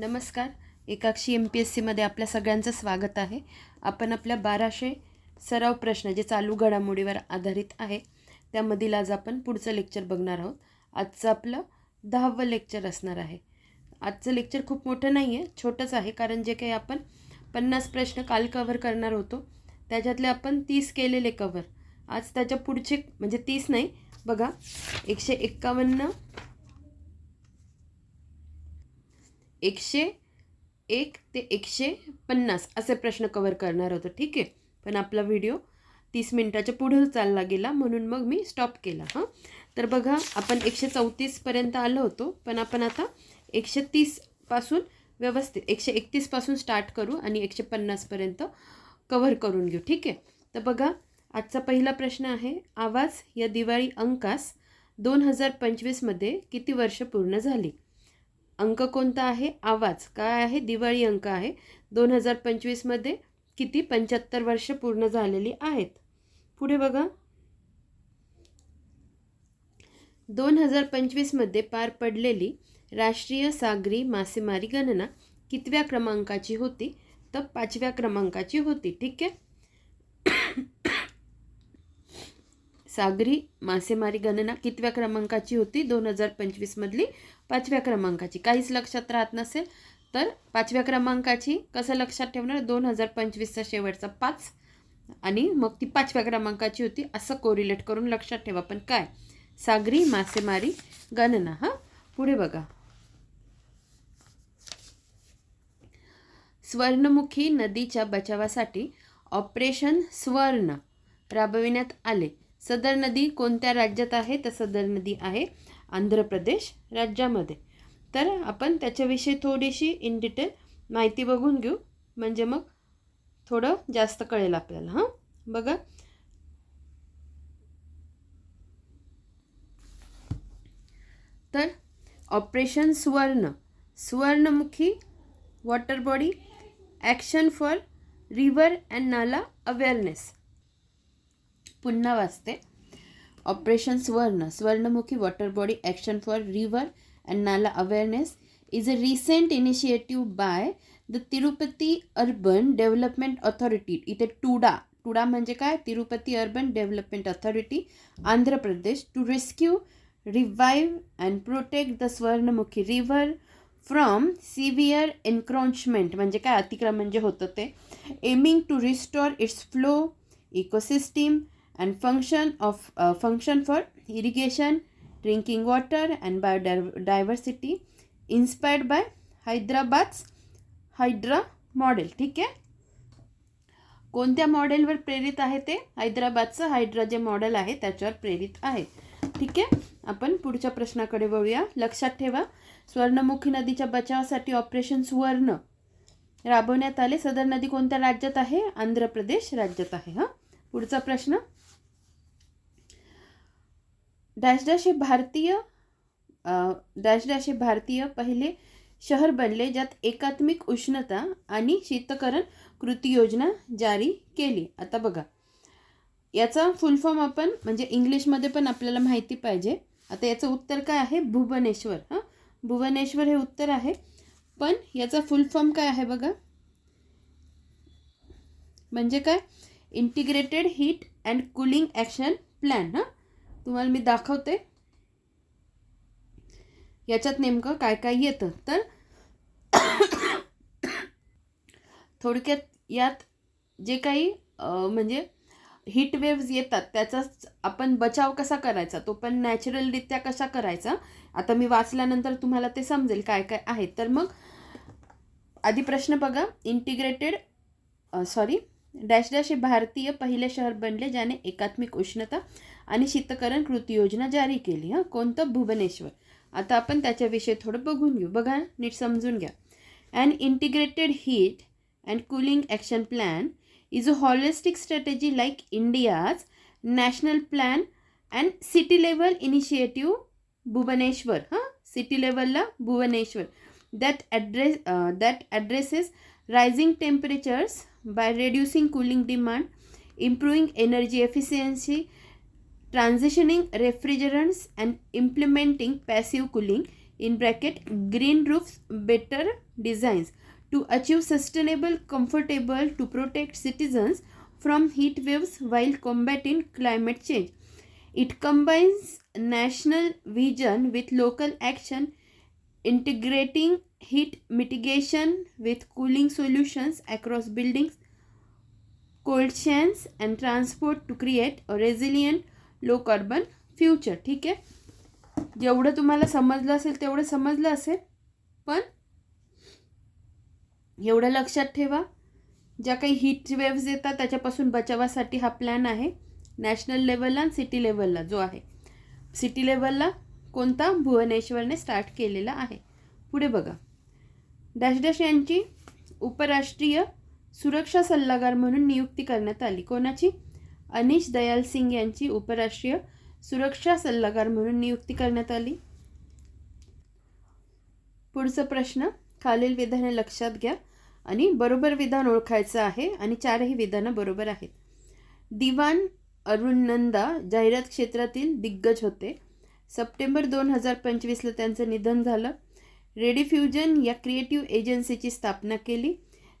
नमस्कार. एकाक्षी M P S सीमध्ये आपल्या सगळ्यांचं स्वागत आहे. आपण आपल्या बाराशे सराव प्रश्न जे चालू घडामोडीवर आधारित आहे त्यामधील आज आपण पुढचं लेक्चर बघणार आहोत. आजचं आपलं दहावं लेक्चर असणार आहे. आजचं लेक्चर खूप मोठं नाही आहे छोटंच आहे कारण जे काही आपण पन्नास प्रश्न काल कवर करणार होतो त्याच्यातले आपण तीस केलेले कवर आज त्याच्या पुढचे म्हणजे तीस नाही बघा एकशे एक्कावन्न एकशे एक ते एकशे पन्नास असे प्रश्न कवर करणार होतो. ठीक आहे? पण आपला व्हिडिओ तीस मिनटाच्या पुढं चालला गेला म्हणून मग मी स्टॉप केला हां? तर बघा आपण एकशे चौतीसपर्यंत आलो होतो पण आपण आता एकशे तीसपासून व्यवस्थित एकशे एकतीसपासून स्टार्ट करू आणि एकशे पन्नासपर्यंत कव्हर करून घेऊ. ठीक आहे? तर बघा आजचा पहिला प्रश्न आहे आवाज या दिवाळी अंकास दोन हजार पंचवीसमध्ये किती वर्ष पूर्ण झाली? अंक कोणता आहे? आवाज. काय आहे? दिवाळी अंक आहे. दोन हजार पंचवीसमध्ये किती? पंच्याहत्तर वर्ष पूर्ण झालेली आहेत. पुढे बघा. दोन हजार पंचवीसमध्ये पार पडलेली राष्ट्रीय सागरी मासेमारी गणना कितव्या क्रमांकाची होती? तर पाचव्या क्रमांकाची होती. ठीक आहे? सागरी मासेमारी गणना कितव्या क्रमांकाची होती? दोन हजार पंचवीसमधली पाचव्या क्रमांकाची. काहीच लक्षात राहत नसेल तर पाचव्या क्रमांकाची कसं लक्षात ठेवणार? दोन हजार पंचवीसचा शेवटचा पाच आणि मग ती पाचव्या क्रमांकाची होती. असं कोरिलेट करून लक्षात ठेवा. पण काय? सागरी मासेमारी गणना हां? पुढे बघा. स्वर्णमुखी नदीच्या बचावासाठी ऑपरेशन स्वर्ण राबविण्यात आले. सदर नदी कोणत्या राज्यात आहे? तर सदर नदी आहे आंध्र प्रदेश राज्यामध्ये. तर आपण त्याच्याविषयी थोडीशी इन डिटेल माहिती बघून घेऊ. म्हणजे मग थोडं जास्त कळेल आपल्याला हां? बघा. तर operation Suvarna. Suvarnamukhi water body action for river and nala awareness पुन्हा वाचते. Operation Swarna Swarnamukhi water body action for river and nala awareness is a recent initiative by the Tirupati urban development authority इथे टुडा टुडा म्हणजे काय Tirupati urban development authority Andhra Pradesh to rescue revive and protect the Swarnamukhi river from severe encroachment म्हणजे काय अतिक्रमण जे होतं ते aiming to restore its flow ecosystem and function of uh, function for irrigation drinking water and biodiversity inspired by Hyderabad's HYDRAA model ठीक आहे कोणत्या मॉडेलवर प्रेरित आहे ते? हैदराबादचं हायड्रा जे मॉडेल आहे त्याच्यावर प्रेरित आहे. ठीक आहे आपण पुढच्या प्रश्नाकडे वळूया. लक्षात ठेवा स्वर्णमुखी नदीच्या बचावासाठी ऑपरेशन सुवर्ण. राबवण्यात आले. सदर नदी कोणत्या राज्यात आहे? आंध्र प्रदेश राज्यात आहे हां? पुढचा प्रश्न. डॅश डॅश हे भारतीय डॅश डॅश हे भारतीय पहिले शहर बनले ज्यात एकात्मिक उष्णता आणि शीतकरण कृती योजना जारी केली. आता बघा याचा फुल फॉर्म आपण म्हणजे इंग्लिशमध्ये पण आपल्याला माहिती पाहिजे. आता याचं उत्तर काय आहे? भुवनेश्वर. हां? भुवनेश्वर हे उत्तर आहे. पण याचा फुल फॉर्म काय आहे बघा? म्हणजे काय? Integrated heat and cooling action plan हां? तुम्हाला मी दाखवते. याच्यात नेमकं काय काय येतं. तर थोडक्यात यात जे काही म्हणजे हीट वेव्ज येतात त्याचा आपण बचाव कसा करायचा? तो पण नॅचरलरित्या कसा करायचा? आता मी वाचल्यानंतर तुम्हाला ते समजेल काय काय आहे. तर मग आधी प्रश्न बघा. इंटिग्रेटेड सॉरी डॅश डॅश हे भारतीय पहिले शहर बनले ज्याने एकात्मिक उष्णता आणि शीतकरण कृती योजना जारी केली हां? कोणतं? भुवनेश्वर. आता आपण त्याच्याविषयी थोडं बघून घेऊ. बघा नीट समजून घ्या. And integrated heat and cooling action plan is a holistic strategy like India's national plan and city level initiative Bhubaneswar हां? सिटी लेवलला Bhubaneswar that address that addresses rising temperatures by reducing cooling demand, improving energy efficiency, transitioning refrigerants and implementing passive cooling in bracket green roofs better designs to achieve sustainable comfortable to protect citizens from heat waves while combating climate change. It combines national vision with local action integrating heat mitigation with cooling solutions across buildings, cold chains, and transport to create a resilient, low carbon future. ठीक आहे? जेवढं तुम्हाला समजलं असेल तेवढं समजलं असेल. पण एवढं लक्षात ठेवा ज्या काही हीट वेव्ज येतात त्याच्यापासून बचावासाठी हा प्लॅन आहे. नॅशनल लेवलला आणि सिटी लेवलला जो आहे. सिटी लेवलला कोणता भुवनेश्वरने स्टार्ट केलेला आहे. पुढे बघा. डॅश डॅश यांची उपराष्ट्रीय सुरक्षा सल्लागार म्हणून नियुक्ती करण्यात आली. कोणाची? अनिश दयाल सिंग यांची उपराष्ट्रीय सुरक्षा सल्लागार म्हणून नियुक्ती करण्यात आली. पुढचा प्रश्न खालील विधाने लक्षात घ्या. आणि बरोबर विधान ओळखायचं आहे आणि चारही विधानं बरोबर आहेत. दिवान अरुण नंदा जाहिरात क्षेत्रातील दिग्गज होते. सप्टेंबर दोन हजार पंचवीसला त्यांचं निधन झालं. रेडिफ्युजन या क्रिएटिव्ह एजन्सीची स्थापना केली.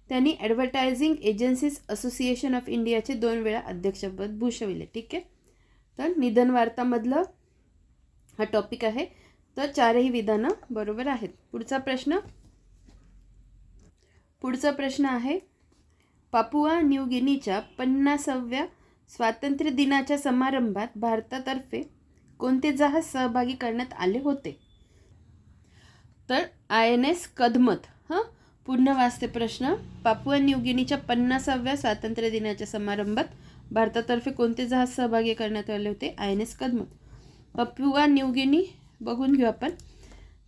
त्यांनी ॲडव्हर्टायझिंग एजन्सीज असोसिएशन ऑफ इंडियाचे दोन वेळा अध्यक्षपद भूषविले. ठीक आहे? तर निधन वार्तामधलं हा टॉपिक आहे. तर चारही विधानं बरोबर आहेत. पुढचा प्रश्न? पुढचा प्रश्न आहे पापुआ न्यू गिनीच्या पन्नासाव्या स्वातंत्र्य दिनाच्या समारंभात भारतातर्फे कोणते जहाज सहभागी करण्यात आले होते? तर आय एन एस कदमत हां? पूर्ण वाचते प्रश्न. पापुआ न्यूगिनीच्या पन्नासाव्या स्वातंत्र्य दिनाच्या समारंभात भारतातर्फे कोणते जहाज सहभागी करण्यात आले होते? I N S Kadmat. Papua New Guinea बघून घेऊ आपण.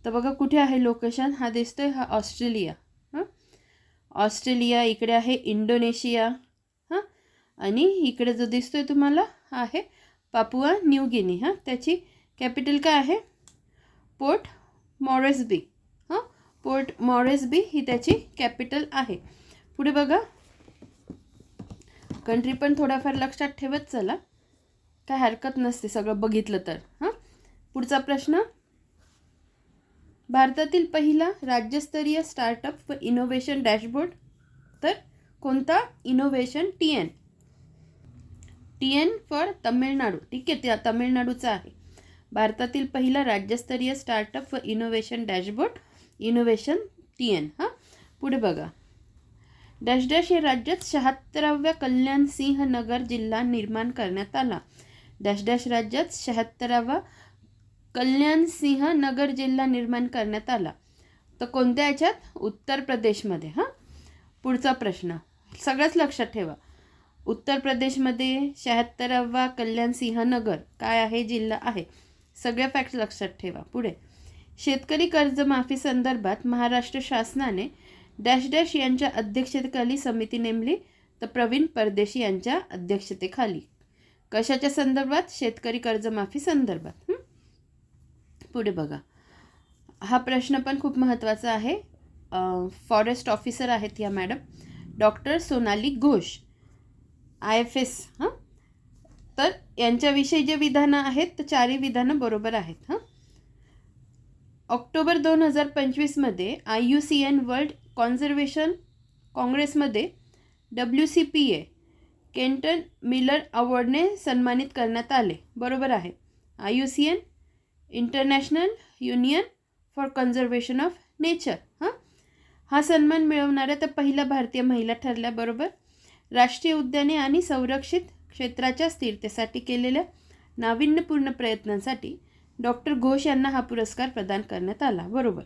तर बघा कुठे आहे लोकेशन? हा दिसतोय हा ऑस्ट्रेलिया हां? ऑस्ट्रेलिया इकडे आहे इंडोनेशिया हां? आणि इकडे जो दिसतोय तुम्हाला हा आहे पापुआ न्यू गिनी हां? त्याची कॅपिटल काय आहे? पोर्ट मॉरेसबी. पोर्ट मॉरेसबी ही त्याची कॅपिटल आहे. पुढे बघा. कंट्री पण थोडाफार लक्षात ठेवत चला. काय हरकत नसते सगळं बघितलं तर हां? पुढचा प्रश्न. भारतातील पहिला राज्यस्तरीय स्टार्टअप व इनोव्हेशन डॅशबोर्ड तर कोणता? Innovation T N T N for Tamil Nadu. ठीक आहे त्या तमिळनाडूचा आहे. भारतातील पहिला राज्यस्तरीय स्टार्टअप व innovation dashboard innovation T N हां? पुढे बघा. डॅश डॅश या राज्यात शहात्तराव्या कल्याण सिंह नगर जिल्हा निर्माण करण्यात आला. डॅश डॅश राज्यात शहात्तरावा कल्याण सिंह नगर जिल्हा निर्माण करण्यात आला. तर कोणत्या याच्यात? उत्तर प्रदेशमध्ये हां? पुढचा प्रश्न. सगळंच लक्षात ठेवा. उत्तर प्रदेशमध्ये शहात्तरावा कल्याण सिंह नगर काय आहे? जिल्हा आहे. सगळ्या फॅक्ट लक्षात ठेवा. पुढे. शेतकरी कर्जमाफी संदर्भात महाराष्ट्र शासनाने डॅश डॅश यांच्या अध्यक्षतेखाली समिती नेमली तर प्रवीण परदेशी यांच्या अध्यक्षतेखाली. कशाच्या संदर्भात? शेतकरी कर्जमाफी संदर्भात पुढे बघा. हा प्रश्न पण खूप महत्त्वाचा आहे. फॉरेस्ट ऑफिसर आहेत या madam. Doctor Sonali Ghosh I F S हां? तर यांच्याविषयी जे विधानं आहेत तर चारही विधानं बरोबर आहेत हां? ऑक्टोबर दोन हजार पंचवीसमध्ये I U C N world conservation काँग्रेसमध्ये W C P A Kenton Miller अवॉर्डने सन्मानित करण्यात आले. बरोबर आहे. I U C N international union for conservation of nature. हां? हा सन्मान मिळवणाऱ्या तर पहिल्या भारतीय महिला ठरल्याबरोबर राष्ट्रीय उद्याने आणि संरक्षित क्षेत्राच्या स्थिरतेसाठी केलेल्या नाविन्यपूर्ण प्रयत्नांसाठी डॉक्टर घोष यांना हा पुरस्कार प्रदान करण्यात आला. बरोबर.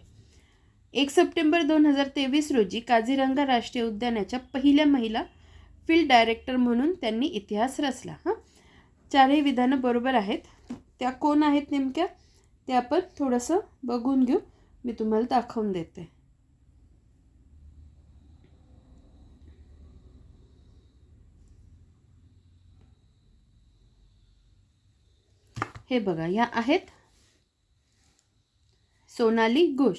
एक सप्टेंबर दोन हजार तेवीस रोजी काझीरंगा राष्ट्रीय उद्यानाच्या पहिल्या महिला फील्ड डायरेक्टर म्हणून त्यांनी इतिहास रचला. हां? चारही विधानं बरोबर आहेत. त्या कोण आहेत नेमक्या? ते आपण थोडंसं बघून घेऊ. मी तुम्हाला दाखवून देते. हे बघा या आहेत. Sonali Ghosh.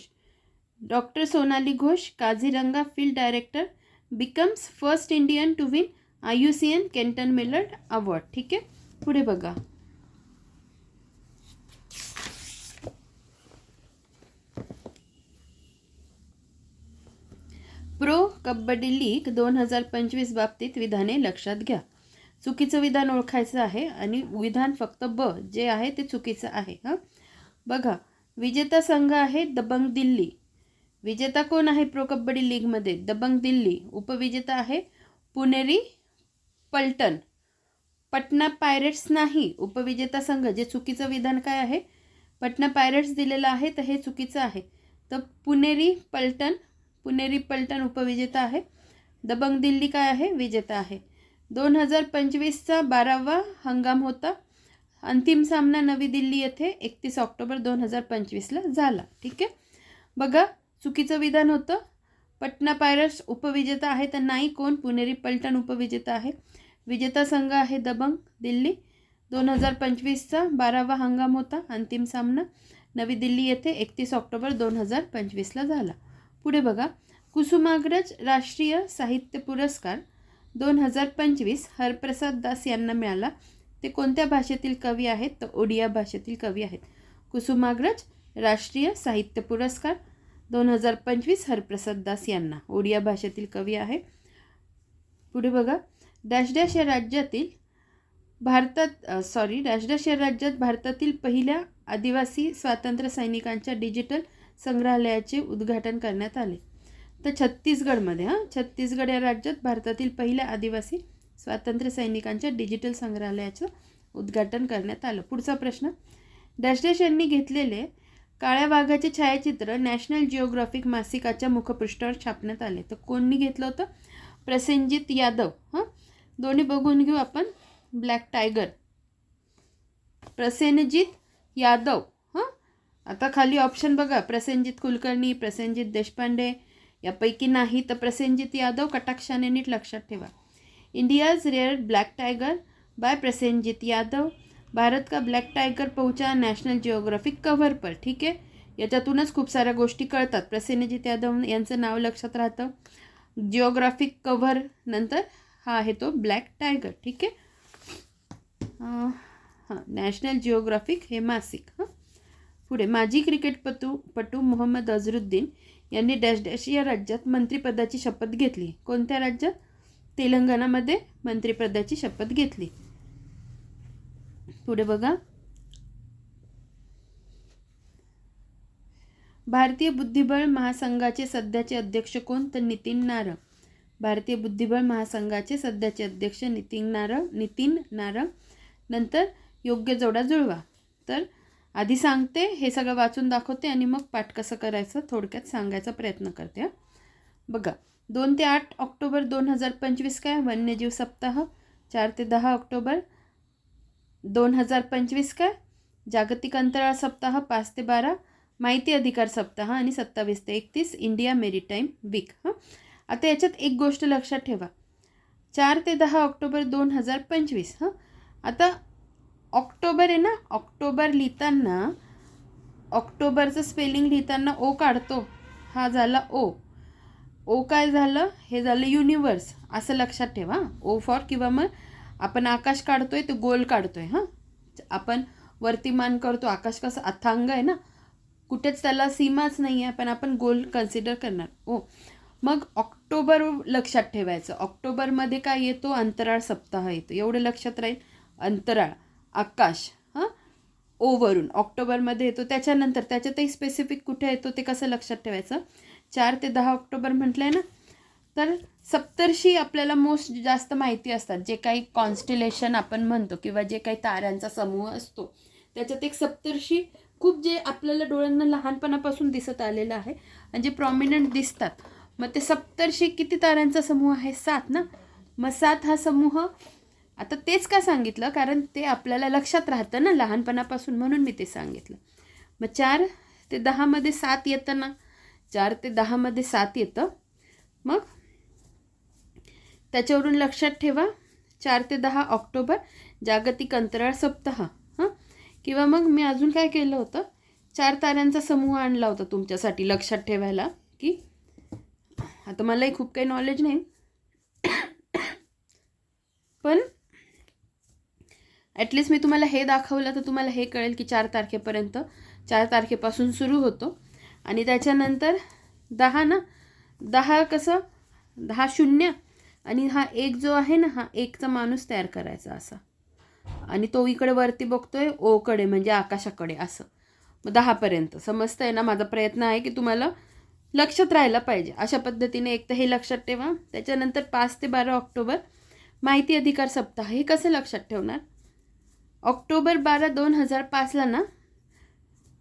Doctor Sonali Ghosh Kaziranga field director becomes first Indian to win I U C N Kenton Miller award. ठीक आहे? पुढे बघा. प्रो कबड्डी लीग दोन हजार पंचवीस बाबतीत विधाने लक्षात घ्या. चुकीचं विधान ओळखायचं आहे आणि विधान फक्त ब जे आहे ते चुकीचं आहे हां? बघा विजेता संघ आहे दबंग दिल्ली. विजेता कोण आहे प्रो कबड्डी लीगमध्ये? दबंग दिल्ली. उपविजेता आहे पुणेरी पलटण. पटना पायरेट्स नाही उपविजेता संघ. जे चुकीचं विधान काय आहे? पटना पायरेट्स दिलेलं आहे तर हे चुकीचं आहे. तर पुणेरी पलटण पुणेरी पलटण उपविजेता आहे. दबंग दिल्ली काय आहे? विजेता आहे. दोन हजार पंचवीसचा बारावा हंगाम होता. अंतिम सामना नवी दिल्ली येथे एकतीस ऑक्टोबर दोन हजार पंचवीसला झाला. ठीक आहे? बघा चुकीचं विधान होतं. पटना पायरट्स उपविजेता आहे तर नाही कोण? पुणेरी पलटण उपविजेता आहे. विजेता संघ आहे दबंग दिल्ली. दोन हजार पंचवीसचा बारावा हंगाम होता. अंतिम सामना नवी दिल्ली येथे एकतीस ऑक्टोबर दोन हजार पंचवीसला झाला. पुढे बघा कुसुमाग्रज राष्ट्रीय साहित्य पुरस्कार दोन हजार पंचवीस हरप्रसाद दास यांना मिळाला. ते कोणत्या भाषेतील कवी आहेत? तर ओडिया भाषेतील कवी आहेत. कुसुमाग्रज राष्ट्रीय साहित्य पुरस्कार दोन हजार पंचवीस हरप्रसाद दास यांना. ओडिया भाषेतील कवी आहे पुढे बघा. डॅश डॅश या राज्यातील भारतात सॉरी डॅश डॅश या राज्यात भारतातील पहिल्या आदिवासी स्वातंत्र्य सैनिकांच्या डिजिटल संग्रहालयाचे उद्घाटन करण्यात आले. तर छत्तीसगडमध्ये हां छत्तीसगड या राज्यात भारतातील पहिल्या आदिवासी स्वातंत्र्य सैनिकांच्या डिजिटल संग्रहालयाचं उद्घाटन करण्यात आलं. पुढचा प्रश्न. डॅश डॅश यांनी घेतलेले काळ्या वाघाचे छायाचित्र नॅशनल जिओग्राफिक मासिकाच्या मुखपृष्ठावर छापण्यात आले. तर कोणी घेतलं होतं? प्रसेनजित यादव. हां? दोन्ही बघून घेऊ आपण. Black tiger Prasenjit Yadav. हां? आता खाली ऑप्शन बघा. प्रसेनजित कुलकर्णी प्रसेनजित देशपांडे. यापैकी नाही तर प्रसेनजित यादव कटाक्षाने नीट लक्षात ठेवा. India's rare black tiger by Prasenjit Yadav. Bharat का ब्लॅक टायगर पहुंचा नॅशनल जिओग्राफिक कव्हर पर ठीक आहे? याच्यातूनच खूप साऱ्या गोष्टी कळतात. प्रसेनजित यादव यांचं नाव लक्षात राहतं. जिओग्राफिक कव्हर नंतर हा आहे तो ब्लॅक टायगर ठीक आहे? हां नॅशनल जिओग्राफिक हे मासिक हां? पुढे माजी क्रिकेटपटू पटू मोहम्मद अझरुद्दीन यांनी डॅश डॅश या राज्यात मंत्रिपदाची शपथ घेतली. कोणत्या राज्यात? तेलंगणामध्ये मंत्रिपदाची शपथ घेतली. पुढे बघा. भारतीय बुद्धिबळ महासंघाचे सध्याचे अध्यक्ष कोण? तर नितीन नारंग भारतीय बुद्धिबळ महासंघाचे सध्याचे अध्यक्ष नितीन नारंग नितीन नारंग नंतर योग्य जोडा जुळवा. तर आधी सांगते हे सगळं वाचून दाखवते आणि मग पाठ कसं करायचं थोडक्यात सांगायचा प्रयत्न करते बघा. दोन ते आठ ऑक्टोबर दोन हजार पंचवीस काय? वन्यजीव सप्ताह. चार ते दहा ऑक्टोबर दोन हजार पंचवीस काय? जागतिक अंतराळ सप्ताह पाच ते बारा. माहिती अधिकार सप्ताह आणि सत्तावीस ते एकतीस. India maritime week. हां? आता याच्यात एक गोष्ट लक्षात ठेवा. चार ते दहा ऑक्टोबर दोन हजार पंचवीस. हां? आता ऑक्टोबर आहे ना? ऑक्टोबर लिहिताना ऑक्टोबरचं स्पेलिंग लिहिताना ओ काढतो. हा झाला ओ. ओ काय झालं? हे झालं युनिवर्स असं लक्षात ठेवा ओ फॉर किंवा मग आपण आकाश काढतोय तो गोल काढतोय हां. आपण वरतीमान करतो आकाश कसं अथांग आहे ना? कुठेच त्याला सीमाच नाही आहे पण आपण गोल कन्सिडर करणार. ओ. मग ऑक्टोबर लक्षात ठेवायचं. ऑक्टोबरमध्ये काय येतो? अंतराळ सप्ताह येतो. एवढं लक्षात राहील. अंतराळ आकाश हां. ओवरून ऑक्टोबरमध्ये येतो. त्याच्यानंतर त्याच्यातही स्पेसिफिक कुठे येतो ते कसं लक्षात ठेवायचं? चार ते दहा ऑक्टोबर म्हटलं आहे ना? तर सप्तर्षी आपल्याला मोस्ट जास्त माहिती असतात. जे काही कॉन्स्टिलेशन आपण म्हणतो किंवा जे काही ताऱ्यांचा समूह असतो. त्याच्यात एक सप्तर्षी खूप जे आपल्याला डोळ्यांना लहानपणापासून दिसत आलेलं आहे आणि जे प्रॉमिनंट दिसतात. मग ते सप्तर्षी किती ताऱ्यांचा समूह आहे? सात ना? मग सात हा समूह आता तेच का सांगितलं? कारण ते आपल्याला लक्षात राहतं ना लहानपणापासून म्हणून मी ते सांगितलं. मग चार ते दहामध्ये सात येतं ना? चार ते दहामध्ये सात येतं. मग त्याच्यावरून लक्षात ठेवा चार ते दहा ऑक्टोबर जागतिक अंतराळ सप्ताह हां? किंवा मग मी अजून काय केलं होतं? चार ताऱ्यांचा समूह आणला होता तुमच्यासाठी लक्षात ठेवायला की आता मलाही खूप काही नॉलेज नाही. पण ॲटलिस्ट मी तुम्हाला हे दाखवलं तर तुम्हाला हे कळेल की चार तारखेपर्यंत चार तारखेपासून सुरू होतो. आणि त्याच्यानंतर दहा ना? दहा कसं? दहा शून्य. आणि हा एक जो आहे ना हा एकचा माणूस तयार करायचा असा. आणि तो इकडे वरती बघतोय ओकडे म्हणजे आकाशाकडे असं. मग दहापर्यंत. समजतंय ना? माझा प्रयत्न आहे की तुम्हाला लक्षात राहायला पाहिजे. अशा पद्धतीने एक तर हे लक्षात ठेवा. त्याच्यानंतर पाच ते बारा ऑक्टोबर माहिती अधिकार सप्ताह. हे कसं लक्षात ठेवणार? ऑक्टोबर बारा दोन हजार पाचला ना?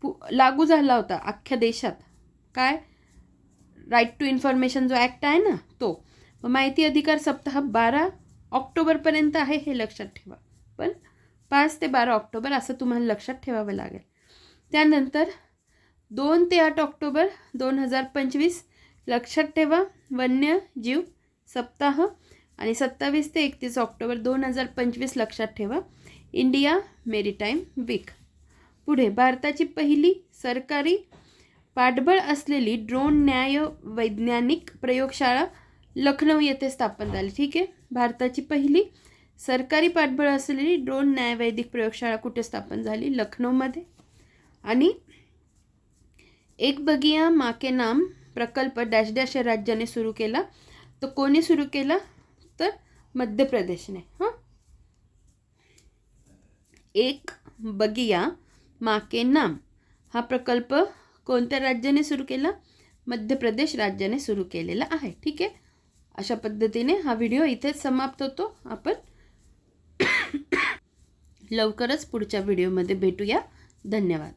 पु लागू झाला होता अख्ख्या देशात. काय? राईट टू इन्फॉर्मेशन जो ॲक्ट आहे ना तो. माहिती अधिकार सप्ताह बारा ऑक्टोबरपर्यंत आहे हे लक्षात ठेवा. पण पाच ते बारा ऑक्टोबर असं तुम्हाला लक्षात ठेवावं लागेल. त्यानंतर दोन ते आठ ऑक्टोबर दोन हजार पंचवीस लक्षात ठेवा. वन्यजीव सप्ताह आणि सत्तावीस ते एकतीस ऑक्टोबर दोन हजार पंचवीस लक्षात ठेवा. India maritime week. पुढे भारताची पहिली सरकारी पाठबळ असलेली ड्रोन न्याय वैज्ञानिक प्रयोगशाळा लखनौ येथे स्थापन झाली. ठीक आहे? भारताची पहिली सरकारी पाठबळ असलेली ड्रोन न्यायवैदिक प्रयोगशाळा कुठे स्थापन झाली? लखनौमध्ये. आणि एक बगिया माके नाम प्रकल्प डॅश डॅश या राज्याने सुरू केला. तो कोणी सुरू केला? तर मध्य प्रदेशने. हां? एक बगिया माके नाम. हा प्रकल्प कोणत्या राज्याने सुरू केला? मध्य प्रदेश राज्याने सुरू केलेला आहे. ठीक आहे? अशा पद्धतीने हा व्हिडिओ इथेच समाप्त होतो. आपण लवकरच पुढच्या व्हिडिओमध्ये भेटूया. धन्यवाद.